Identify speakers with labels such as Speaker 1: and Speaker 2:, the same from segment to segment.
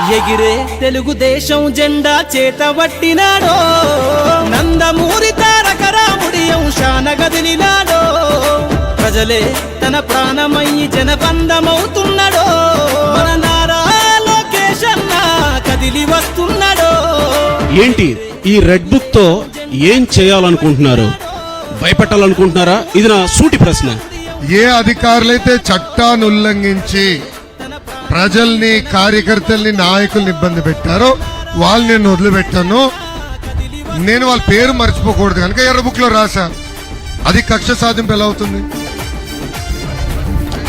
Speaker 1: ఎగిరే తెలుగుదేశం జెండా చేతబట్టినాడో నందమూరి తారక రాముడి అంశాన గదిలినాడో. ప్రజలే తన ప్రాణమయ్యి జనబంధమవుతున్నాడో. మన నారా కదిలి వస్తున్నాడో.
Speaker 2: ఏంటి ఈ రెడ్ బుక్తో ఏం చేయాలనుకుంటున్నారు? భయపెట్టాలనుకుంటున్నారా? ఇది నా సూటి ప్రశ్న.
Speaker 3: ఏ అధికారులైతే చట్టాన్ని ఉల్లంఘించి ప్రజల్ని కార్యకర్తల్ని నాయకుల్ని ఇబ్బంది పెట్టారో వాళ్ళని నేను వదిలిపెట్టాను. నేను వాళ్ళ పేరు మర్చిపోకూడదు. కనుక ఎర్ర బుక్లో రాశా. అది కక్ష సాధింపు ఎలా అవుతుంది?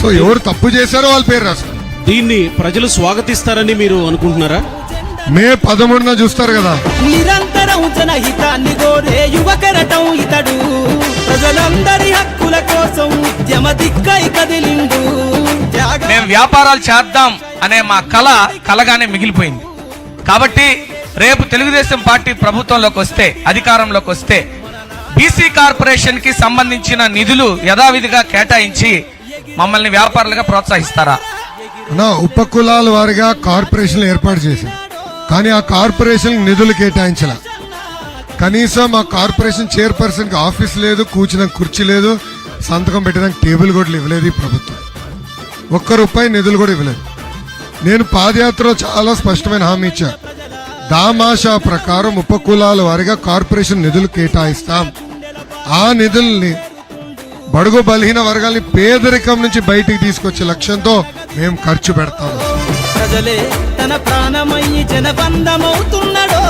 Speaker 3: సో ఎవరు తప్పు చేశారో వాళ్ళ పేరు రాశాను
Speaker 2: దీన్ని ప్రజలు స్వాగతిస్తారని మీరు అనుకుంటున్నారా?
Speaker 3: మే పదమూడున చూస్తారు కదా.
Speaker 1: నిరంతరం జనహితాన్ని కోరే యువకరటం ఇతడు. ప్రజలందరి హక్కుల కోసం ఉద్యమ దిక్కై కదిలిండు.
Speaker 4: వ్యాపారాలు చేద్దాం అనే మా కళ కలగానే మిగిలిపోయింది. కాబట్టి రేపు తెలుగుదేశం పార్టీ ప్రభుత్వంలోకి వస్తే అధికారంలోకి వస్తే బీసీ కార్పొరేషన్కి సంబంధించిన నిధులు యథావిధిగా కేటాయించి మమ్మల్ని వ్యాపారులుగా ప్రోత్సహిస్తారా?
Speaker 3: ఉప కులాల వారిగా కార్పొరేషన్లు ఏర్పాటు చేశారు కానీ ఆ కార్పొరేషన్ నిధులు కేటాయించాల. కనీసం ఆ కార్పొరేషన్ చైర్పర్సన్కి ఆఫీస్ లేదు కూర్చున్న కుర్చీ లేదు సంతకం పెట్టడానికి టేబుల్ కూడా ఇవ్వలేదు ఈ ప్రభుత్వం. ఒక్క రూపాయి నిధులు కూడా ఇవ్వలేదు. నేను పాదయాత్రలో చాలా స్పష్టమైన హామీ ఇచ్చా. దామాషా ప్రకారం ఉపకులాల వారిగా కార్పొరేషన్ నిధులు కేటాయిస్తాం. ఆ నిధుల్ని బడుగు బలహీన వర్గాల్ని పేదరికం నుంచి బయటికి తీసుకొచ్చే లక్ష్యంతో మేము ఖర్చు పెడతాము
Speaker 1: ప్రజలే తన ప్రాణమయ్యి జనబంధమవుతున్నాడో.